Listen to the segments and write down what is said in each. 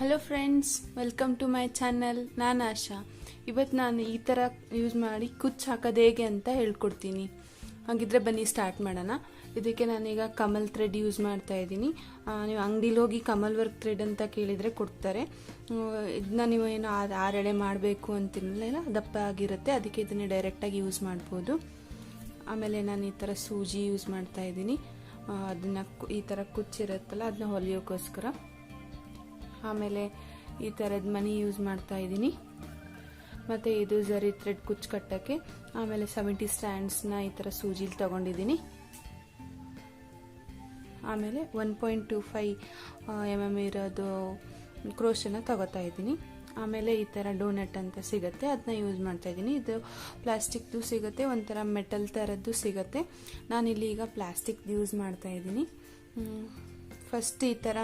Hello friends welcome to my channel ನಾನು ಆಶಾ ಇವತ್ತು ನಾನು ಈ ಥರ ಯೂಸ್ ಮಾಡಿ ಕುಚ್ಚು ಹಾಕೋದು ಹೇಗೆ ಅಂತ ಹೇಳ್ಕೊಡ್ತೀನಿ. ಹಾಗಿದ್ರೆ ಬನ್ನಿ ಸ್ಟಾರ್ಟ್ ಮಾಡೋಣ. ಇದಕ್ಕೆ ನಾನೀಗ ಕಮಲ್ ಥ್ರೆಡ್ ಯೂಸ್ ಮಾಡ್ತಾ ಇದ್ದೀನಿ. ನೀವು ಅಂಗಡಿಲಿ ಹೋಗಿ ಕಮಲ್ ವರ್ಕ್ ಥ್ರೆಡ್ ಅಂತ ಕೇಳಿದರೆ ಕೊಡ್ತಾರೆ. ಇದನ್ನ ನೀವು ಏನು ಆರು ಆರೆಳೆ ಮಾಡಬೇಕು ಅಂತಿರಲಿಲ್ಲ ದಪ್ಪ ಆಗಿರುತ್ತೆ. ಅದಕ್ಕೆ ಇದನ್ನು ಡೈರೆಕ್ಟಾಗಿ ಯೂಸ್ ಮಾಡ್ಬೋದು. ಆಮೇಲೆ ನಾನು ಈ ಥರ ಸೂಜಿ ಯೂಸ್ ಮಾಡ್ತಾ ಇದ್ದೀನಿ. ಅದನ್ನು ಈ ಥರ ಕುಚ್ಚಿರುತ್ತಲ್ಲ ಅದನ್ನ ಹೊಲಿಯೋಕ್ಕೋಸ್ಕರ ಆಮೇಲೆ ಈ ಥರದ ಮನಿ ಯೂಸ್ ಮಾಡ್ತಾ ಇದ್ದೀನಿ. ಮತ್ತು ಇದು ಜರಿ ಥ್ರೆಡ್ ಕುಚ್ಚು ಕಟ್ಟೋಕ್ಕೆ, ಆಮೇಲೆ ಸೆವೆಂಟಿ ಸ್ಟ್ಯಾಂಡ್ಸ್ನ ಈ ಥರ ಸೂಜಿಲಿ ತೊಗೊಂಡಿದ್ದೀನಿ. ಆಮೇಲೆ one point two five M M ಇರೋದು ಕ್ರೋಶನ ತಗೋತಾ ಇದ್ದೀನಿ. ಆಮೇಲೆ ಈ ಥರ ಡೋನಟ್ ಅಂತ ಸಿಗುತ್ತೆ ಅದನ್ನ ಯೂಸ್ ಮಾಡ್ತಾ ಇದ್ದೀನಿ. ಇದು ಪ್ಲಾಸ್ಟಿಕ್ದು ಸಿಗುತ್ತೆ, ಒಂಥರ ಮೆಟಲ್ ಥರದ್ದು ಸಿಗುತ್ತೆ. ನಾನಿಲ್ಲಿ ಈಗ ಪ್ಲಾಸ್ಟಿಕ್ದು ಯೂಸ್ ಮಾಡ್ತಾ ಇದ್ದೀನಿ. ಫಸ್ಟ್ ಈ ಥರ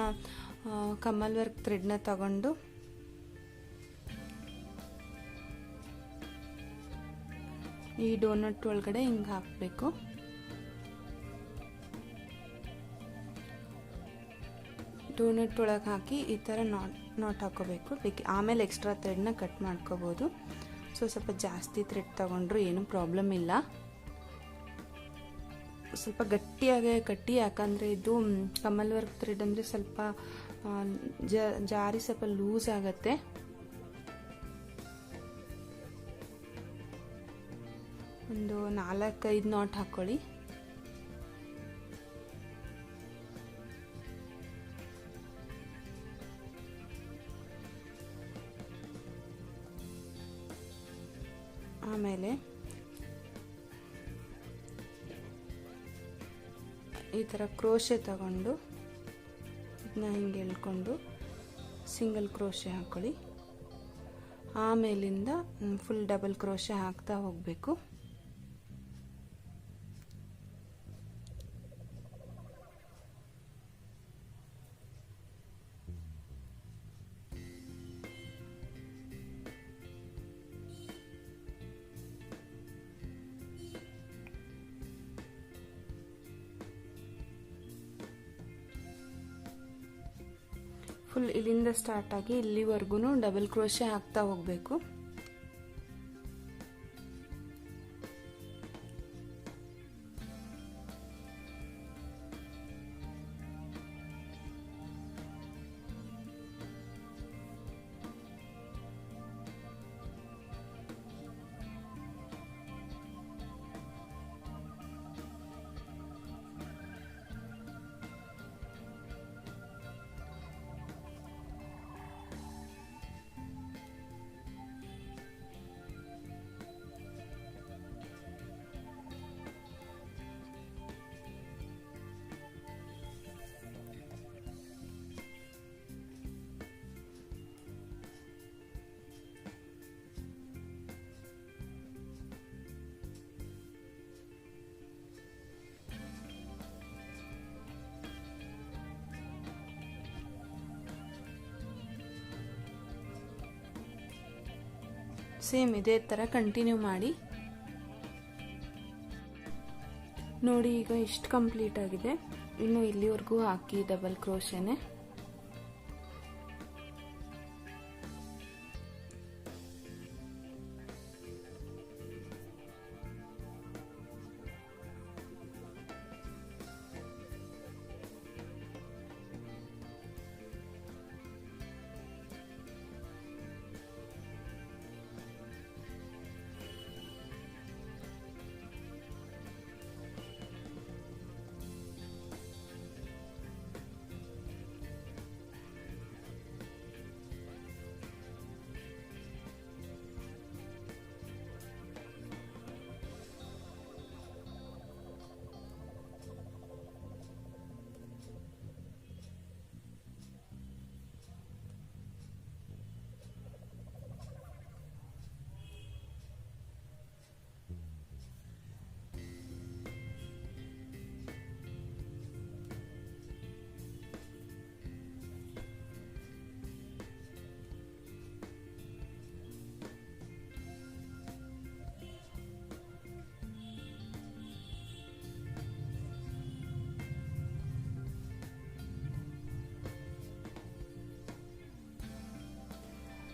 ಕಮಲ್ ವರ್ಕ್ ಥ್ರೆಡ್ನ ತಗೊಂಡು ಈ ಡೋನಟ್ ಒಳಗಡೆ ಹಿಂಗೆ ಹಾಕಬೇಕು. ಡೋನಟ್ ಒಳಗೆ ಹಾಕಿ ಈ ಥರ ನಾಟ್ ನಾಟ್ ಹಾಕೋಬೇಕು. ಬೇಕು, ಆಮೇಲೆ ಎಕ್ಸ್ಟ್ರಾ ಥ್ರೆಡ್ನ ಕಟ್ ಮಾಡ್ಕೋಬೋದು. ಸೊ ಸ್ವಲ್ಪ ಜಾಸ್ತಿ ಥ್ರೆಡ್ ತಗೊಂಡ್ರು ಏನೂ ಪ್ರಾಬ್ಲಮ್ ಇಲ್ಲ. ಸ್ವಲ್ಪ ಗಟ್ಟಿಯಾಗೆ ಕಟ್ಟಿ, ಯಾಕಂದರೆ ಇದು ಕಮಲ್ ವರ್ಕ್ ಥ್ರೆಡ್ ಅಂದರೆ ಸ್ವಲ್ಪ ಜಾರಿ ಸ್ವಲ್ಪ ಲೂಸ್ ಆಗುತ್ತೆ. ಒಂದು ನಾಲ್ಕೈದು ನಾಟ್ ಹಾಕ್ಕೊಳ್ಳಿ ಆಮೇಲೆ ಈ ಥರ ಕ್ರೋಶೆ ತಗೊಂಡು ಇದನ್ನ ಹಿಂಗೆ ಎಳ್ಕೊಂಡು ಸಿಂಗಲ್ ಕ್ರೋಶೆ ಹಾಕ್ಕೊಳ್ಳಿ ಆಮೇಲಿಂದ ಫುಲ್ ಡಬಲ್ ಕ್ರೋಶೆ ಹಾಕ್ತಾ ಹೋಗಬೇಕು. ಫುಲ್ ಇಲ್ಲಿಂದ ಸ್ಟಾರ್ಟ್ ಆಗಿ ಇಲ್ಲಿವರೆಗೂ ಡಬಲ್ ಕ್ರೋಶೆ ಹಾಕ್ತಾ ಹೋಗಬೇಕು. ಸೇಮ್ ಇದೇ ಥರ ಕಂಟಿನ್ಯೂ ಮಾಡಿ. ನೋಡಿ, ಈಗ ಇಷ್ಟು ಕಂಪ್ಲೀಟ್ ಆಗಿದೆ. ಇನ್ನು ಇಲ್ಲಿವರೆಗೂ ಹಾಕಿ ಡಬಲ್ ಕ್ರೋಶೆನೆ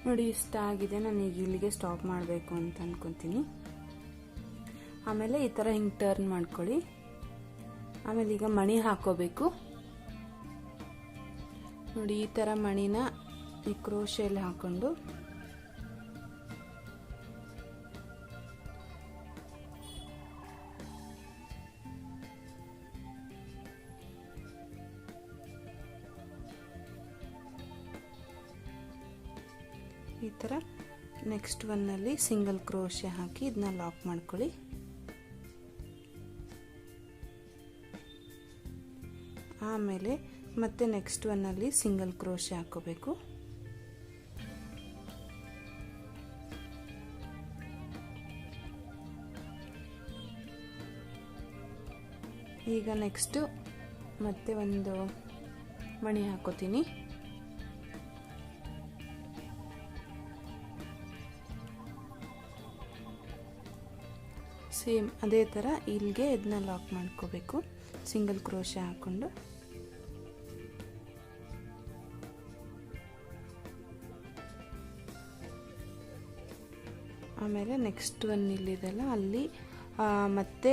ನೋಡಿ, ಇಷ್ಟ ಆಗಿದೆ. ನಾನು ಇಲ್ಲಿಗೆ ಸ್ಟಾಪ್ ಮಾಡಬೇಕು ಅಂತ ಅಂದ್ಕೊತೀನಿ ಆಮೇಲೆ ಈ ಥರ ಹಿಂಗೆ ಟರ್ನ್ ಮಾಡ್ಕೊಳ್ಳಿ. ಆಮೇಲೆ ಈಗ ಮಣಿ ಹಾಕೋಬೇಕು. ನೋಡಿ, ಈ ಥರ ಮಣಿನ ಈ ಕ್ರೋಶೆಯಲ್ಲಿ ಹಾಕೊಂಡು ಥರ ನೆಕ್ಸ್ಟ್ ಒನ್ನಲ್ಲಿ ಸಿಂಗಲ್ ಕ್ರೋಶೆ ಹಾಕಿ ಇದನ್ನ ಲಾಕ್ ಮಾಡ್ಕೊಳ್ಳಿ. ಆಮೇಲೆ ಮತ್ತೆ ನೆಕ್ಸ್ಟ್ ಒನ್ನಲ್ಲಿ ಸಿಂಗಲ್ ಕ್ರೋಶೆ ಹಾಕೋಬೇಕು. ಈಗ ನೆಕ್ಸ್ಟು ಮತ್ತೆ ಒಂದು ಮಣಿ ಹಾಕೋತೀನಿ. ಸೇಮ್ ಅದೇ ಥರ ಇಲ್ಲಿಗೆ ಇದನ್ನ ಲಾಕ್ ಮಾಡ್ಕೋಬೇಕು. ಸಿಂಗಲ್ ಕ್ರೋಶೆ ಹಾಕ್ಕೊಂಡು ಆಮೇಲೆ ನೆಕ್ಸ್ಟ್ ಒನ್ ಇಲ್ಲಿದೆಲ್ಲ, ಅಲ್ಲಿ ಮತ್ತೆ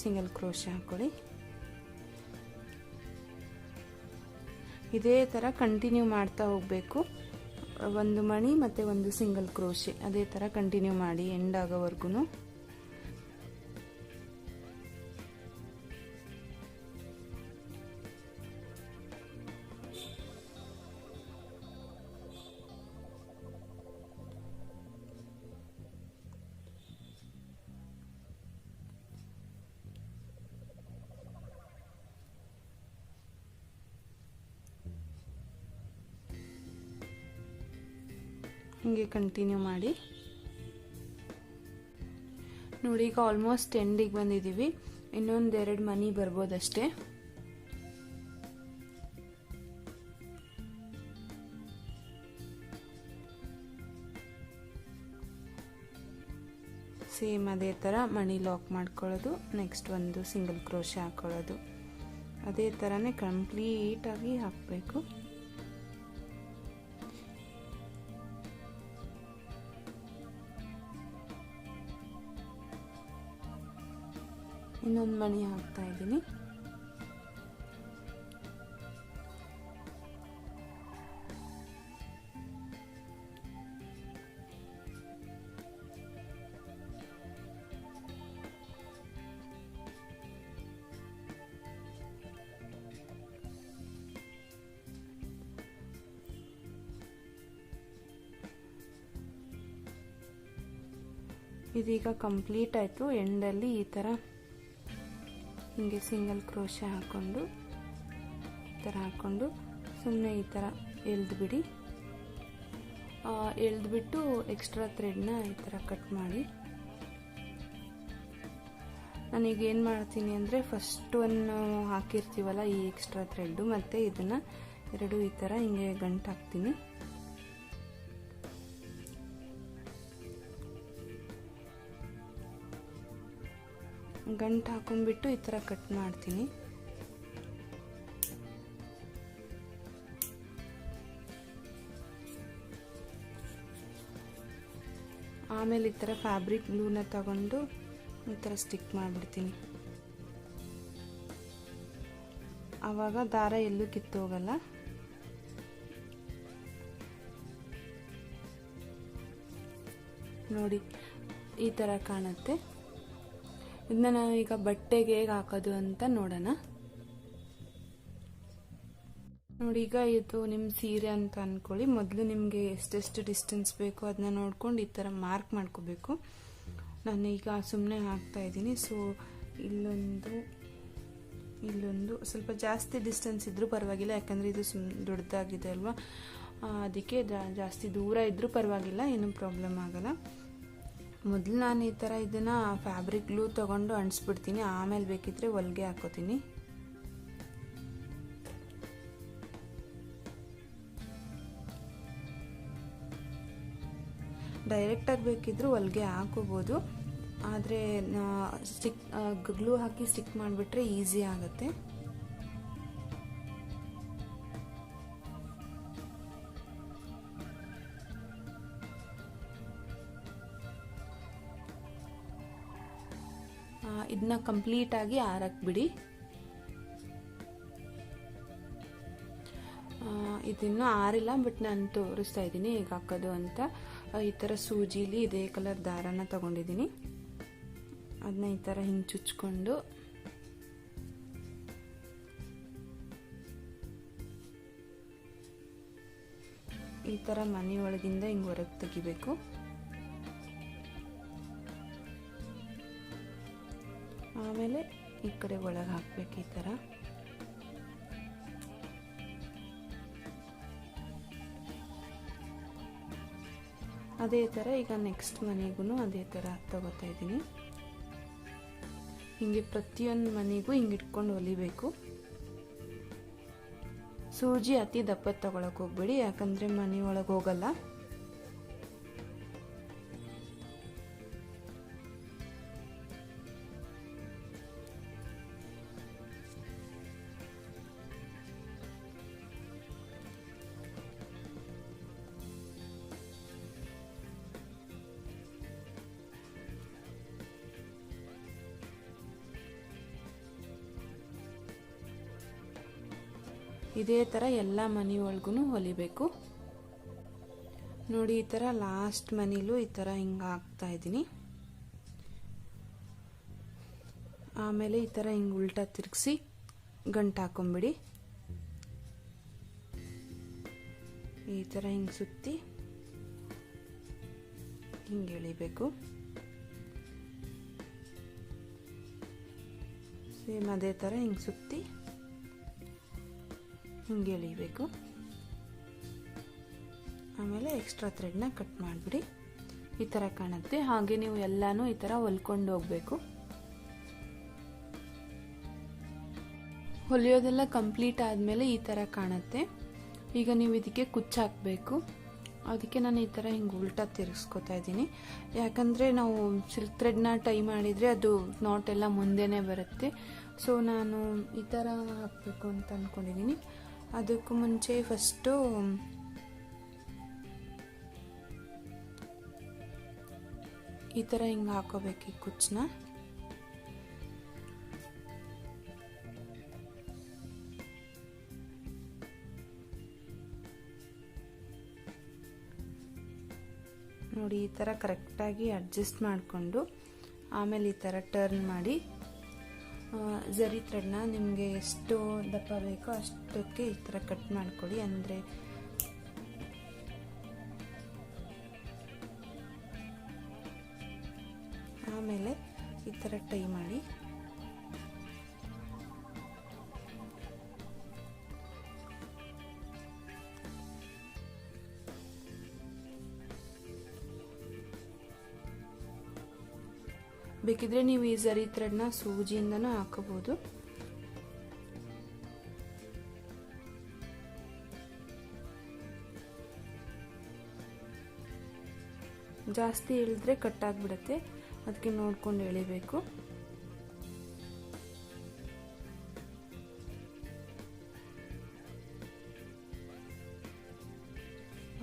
ಸಿಂಗಲ್ ಕ್ರೋಶೆ ಹಾಕ್ಕೊಳ್ಳಿ ಇದೇ ಥರ ಕಂಟಿನ್ಯೂ ಮಾಡ್ತಾ ಹೋಗಬೇಕು. ಒಂದು ಮಣಿ ಮತ್ತು ಒಂದು ಸಿಂಗಲ್ ಕ್ರೋಶೆ ಅದೇ ಥರ ಕಂಟಿನ್ಯೂ ಮಾಡಿ ಎಂಡ್ ಆಗೋವರೆಗೂ ಹೀಗೆ ಕಂಟಿನ್ಯೂ ಮಾಡಿ. ನೋಡಿ, ಈಗ ಆಲ್ಮೋಸ್ಟ್ ಎಂಡಿಗೆ ಬಂದಿದ್ದೀವಿ. ಇನ್ನೊಂದೆರಡು ಮನಿ ಬರ್ಬೋದಷ್ಟೇ. ಸೇಮ್ ಅದೇ ಥರ ಮಣಿ ಲಾಕ್ ಮಾಡ್ಕೊಳ್ಳೋದು ನೆಕ್ಸ್ಟ್ ಒಂದು ಸಿಂಗಲ್ ಕ್ರೋಶ ಹಾಕ್ಕೊಳ್ಳೋದು ಅದೇ ಥರನೇ ಕಂಪ್ಲೀಟಾಗಿ ಹಾಕಬೇಕು. ಇನ್ನೊಂದು ಮಣಿ ಹಾಕ್ತಾ ಇದ್ದೀನಿ. ಇದೀಗ ಕಂಪ್ಲೀಟ್ ಆಯಿತು. ಎಂಡಲ್ಲಿ ಈ ಥರ ಹೀಗೆ ಸಿಂಗಲ್ ಕ್ರೋಶೆ ಹಾಕ್ಕೊಂಡು, ಈ ಥರ ಹಾಕ್ಕೊಂಡು ಸುಮ್ಮನೆ ಈ ಥರ ಎಳೆದ್ಬಿಡಿ. ಎಳೆದ್ಬಿಟ್ಟು ಎಕ್ಸ್ಟ್ರಾ ಥ್ರೆಡ್ನ ಈ ಥರ ಕಟ್ ಮಾಡಿ. ನಾನೀಗ ಏನು ಮಾಡ್ತೀನಿ ಅಂದರೆ ಫಸ್ಟ್ ಒಂದು ಹಾಕಿರ್ತೀವಲ್ಲ ಈ ಎಕ್ಸ್ಟ್ರಾ ಥ್ರೆಡ್ಡು ಮತ್ತು ಇದನ್ನು ಎರಡು ಈ ಥರ ಹಿಂಗೆ ಗಂಟು ಹಾಕ್ತೀನಿ ಗಂಟು ಹಾಕೊಂಡ್ಬಿಟ್ಟು ಈ ಥರ ಕಟ್ ಮಾಡ್ತೀನಿ. ಆಮೇಲೆ ಈ ಥರ ಫ್ಯಾಬ್ರಿಕ್ ಗ್ಲೂನ ತಗೊಂಡು ಈ ಥರ ಸ್ಟಿಕ್ ಮಾಡಿಬಿಡ್ತೀನಿ. ಆವಾಗ ದಾರ ಎಲ್ಲೂ ಕಿತ್ತೋಗಲ್ಲ ನೋಡಿ, ಈ ಥರ ಕಾಣುತ್ತೆ. ಇದನ್ನ ನಾವು ಈಗ ಬಟ್ಟೆಗೆ ಹೇಗೆ ಹಾಕೋದು ಅಂತ ನೋಡೋಣ. ನೋಡಿ, ಈಗ ಇದು ನಿಮ್ಮ ಸೀರೆ ಅಂತ ಅಂದ್ಕೊಳ್ಳಿ ಮೊದಲು ನಿಮಗೆ ಎಷ್ಟೆಷ್ಟು ಡಿಸ್ಟೆನ್ಸ್ ಬೇಕು ಅದನ್ನ ನೋಡ್ಕೊಂಡು ಈ ಥರ ಮಾರ್ಕ್ ಮಾಡ್ಕೋಬೇಕು. ನಾನು ಈಗ ಸುಮ್ಮನೆ ಹಾಕ್ತಾ ಇದ್ದೀನಿ. ಸೊ ಇಲ್ಲೊಂದು ಇಲ್ಲೊಂದು ಸ್ವಲ್ಪ ಜಾಸ್ತಿ ಡಿಸ್ಟೆನ್ಸ್ ಇದ್ದರೂ ಪರವಾಗಿಲ್ಲ. ಯಾಕಂದರೆ ಇದು ಸುಮ್ ದೊಡ್ಡದಾಗಿದೆ ಅಲ್ವಾ? ಅದಕ್ಕೆ ಜಾಸ್ತಿ ದೂರ ಇದ್ದರೂ ಪರವಾಗಿಲ್ಲ. ಏನೂ ಪ್ರಾಬ್ಲಮ್ ಆಗಲ್ಲ. ಮೊದಲು ನಾನು ಈ ಥರ ಇದನ್ನು ಫ್ಯಾಬ್ರಿಕ್ ಗ್ಲೂ ತೊಗೊಂಡು ಅಂಟಿಸ್ಬಿಡ್ತೀನಿ. ಆಮೇಲೆ ಬೇಕಿದ್ರೆ ಹೊಲಿಗೆ ಹಾಕೋತೀನಿ. ಡೈರೆಕ್ಟಾಗಿ ಬೇಕಿದ್ರೂ ಹೊಲಿಗೆ ಹಾಕೋಬೋದು. ಆದರೆ ಸ್ಟಿಕ್ ಗ್ಲೂ ಹಾಕಿ ಸ್ಟಿಕ್ ಮಾಡಿಬಿಟ್ರೆ ಈಸಿ ಆಗುತ್ತೆ. ಇದನ್ನ ಕಂಪ್ಲೀಟಾಗಿ ಆರಕ್ಕೆ ಬಿಡಿ. ಇದನ್ನು ಆರಿಲ್ಲ ಬಟ್ ನಾನು ತೋರಿಸ್ತಾ ಇದ್ದೀನಿ ಹೇಗೆ ಹಾಕೋದು ಅಂತ. ಈ ಥರ ಸೂಜಿಲಿ ಇದೇ ಕಲರ್ ದಾರನ ತಗೊಂಡಿದ್ದೀನಿ. ಅದನ್ನ ಈ ಥರ ಹಿಂಗೆ ಚುಚ್ಕೊಂಡು ಈ ಥರ ಮನೆ ಒಳಗಿಂದ ಹಿಂಗೆ ಹೊರಗೆ ತೆಗಿಬೇಕು. ಆಮೇಲೆ ಈ ಕಡೆ ಒಳಗೆ ಹಾಕ್ಬೇಕು ಈ ಥರ. ಅದೇ ಥರ ಈಗ ನೆಕ್ಸ್ಟ್ ಮನೆಗೂ ಅದೇ ಥರ ತಗೋತಾ ಇದ್ದೀನಿ. ಹಿಂಗೆ ಪ್ರತಿಯೊಂದು ಮನೆಗೂ ಹಿಂಗೆ ಇಟ್ಕೊಂಡು ಹೊಲಿಬೇಕು. ಸೂಜಿ ಅತಿ ದಪ್ಪ ತಗೊಳಕ್ಕೆ ಹೋಗ್ಬೇಡಿ, ಯಾಕಂದರೆ ಮನೆ ಹೋಗಲ್ಲ. ಇದೇ ಥರ ಎಲ್ಲ ಮನೆ ಒಳಗೂ ಹೊಲಿಬೇಕು. ನೋಡಿ ಈ ಥರ ಲಾಸ್ಟ್ ಮನೇಲೂ ಈ ಥರ ಹಿಂಗೆ ಹಾಕ್ತಾ ಇದ್ದೀನಿ. ಆಮೇಲೆ ಈ ಥರ ಹಿಂಗೆ ಉಲ್ಟಾ ತಿರುಗಿಸಿ ಗಂಟು ಹಾಕೊಂಬಿಡಿ. ಈ ಥರ ಹಿಂಗೆ ಸುತ್ತಿ ಹಿಂಗೆ ಎಳಿಬೇಕು. ಸೇಮ್ ಅದೇ ಥರ ಹಿಂಗೆ ಸುತ್ತಿ ಹಿಂಗೆ ಎಳಿಬೇಕು. ಆಮೇಲೆ ಎಕ್ಸ್ಟ್ರಾ ಥ್ರೆಡ್ನ ಕಟ್ ಮಾಡಿಬಿಡಿ. ಈ ಥರ ಕಾಣುತ್ತೆ. ಹಾಗೆ ನೀವು ಎಲ್ಲನೂ ಈ ಥರ ಹೊಲ್ಕೊಂಡು ಹೋಗಬೇಕು. ಹೊಲಿಯೋದೆಲ್ಲ ಕಂಪ್ಲೀಟ್ ಆದಮೇಲೆ ಈ ಥರ ಕಾಣುತ್ತೆ. ಈಗ ನೀವು ಇದಕ್ಕೆ ಕುಚ್ಚು ಹಾಕಬೇಕು. ಅದಕ್ಕೆ ನಾನು ಈ ಥರ ಹಿಂಗೆ ಉಲ್ಟಾ ತಿರ್ಗಿಸ್ಕೊತಾ ಇದ್ದೀನಿ. ಯಾಕಂದರೆ ನಾವು ಸಿಲ್ಕ್ ಥ್ರೆಡ್ನ ಟೈ ಮಾಡಿದರೆ ಅದು ನಾಟ್ ಎಲ್ಲ ಮುಂದೆನೇ ಬರುತ್ತೆ. ಸೊ ನಾನು ಈ ಥರ ಹಾಕಬೇಕು ಅಂತ ಅಂದ್ಕೊಂಡಿದ್ದೀನಿ ಅದಕ್ಕೂ ಮುಂಚೆ ಫಸ್ಟು ಈ ಥರ ಹಿಂಗೆ ಹಾಕೋಬೇಕು ಈ ಕುಚ್ಚನ್ನ. ನೋಡಿ ಈ ಥರ ಕರೆಕ್ಟಾಗಿ ಅಡ್ಜಸ್ಟ್ ಮಾಡಿಕೊಂಡು ಆಮೇಲೆ ಈ ಥರ ಟರ್ನ್ ಮಾಡಿ ಜರಿ ಥ್ರೆಡ್ನ ನಿಮಗೆ ಎಷ್ಟು ದಪ್ಪ ಬೇಕೋ ಅಷ್ಟಕ್ಕೆ ಈ ಥರ ಕಟ್ ಮಾಡ್ಕೊಳ್ಳಿ. ಅಂದರೆ ಆಮೇಲೆ ಈ ಥರ ಟೈ ಮಾಡಿ. ಬೇಕಿದ್ರೆ ನೀವು ಈ ಸರಿ ಥ್ರೆಡ್ನ ಸೂಜಿಯಿಂದನೂ ಹಾಕಬಹುದು. ಜಾಸ್ತಿ ಇಳಿದ್ರೆ ಕಟ್ ಆಗಿಬಿಡುತ್ತೆ. ಅದಕ್ಕೆ ನೋಡ್ಕೊಂಡು ಎಳಿಬೇಕು.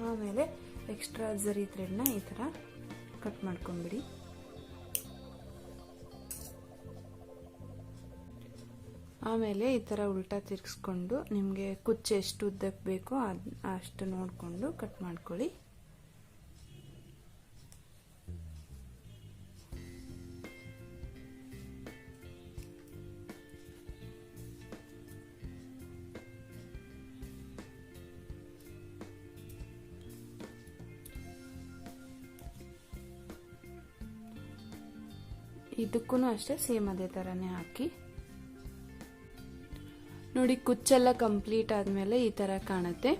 ಆಮೇಲೆ ಎಕ್ಸ್ಟ್ರಾ ಜರಿ ಥ್ರೆಡ್ನ ಈ ಥರ ಕಟ್ ಮಾಡ್ಕೊಂಬಿಡಿ ಆಮೇಲೆ ಈ ಥರ ಉಲ್ಟಾ ತಿರ್ಗಿಸ್ಕೊಂಡು ನಿಮಗೆ ಕುಚ್ಚು ಎಷ್ಟು ಉದ್ದಕ್ಕೆ ಬೇಕೋ ಅದು ಅಷ್ಟು ನೋಡಿಕೊಂಡು ಕಟ್ ಮಾಡ್ಕೊಳ್ಳಿ. ಇದಕ್ಕೂ ಅಷ್ಟೇ ಸೇಮ್ ಅದೇ ಥರನೇ ಹಾಕಿ. ನೋಡಿ, ಕುಚ್ಚೆಲ್ಲ ಕಂಪ್ಲೀಟ್ ಆದಮೇಲೆ ಈ ಥರ ಕಾಣುತ್ತೆ.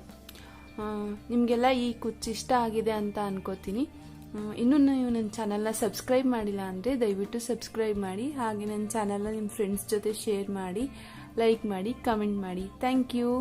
ನಿಮಗೆಲ್ಲ ಈ ಕುಚ್ಚು ಇಷ್ಟ ಆಗಿದೆ ಅಂತ ಅನ್ಕೋತೀನಿ. ಇನ್ನೂ ನೀವು ನನ್ನ ಚಾನಲ್ನ ಸಬ್ಸ್ಕ್ರೈಬ್ ಮಾಡಿಲ್ಲ ಅಂದರೆ ದಯವಿಟ್ಟು ಸಬ್ಸ್ಕ್ರೈಬ್ ಮಾಡಿ, ಹಾಗೆ ನನ್ನ ಚಾನಲ್ನ ನಿಮ್ಮ ಫ್ರೆಂಡ್ಸ್ ಜೊತೆ ಶೇರ್ ಮಾಡಿ ಲೈಕ್ ಮಾಡಿ ಕಮೆಂಟ್ ಮಾಡಿ. Thank you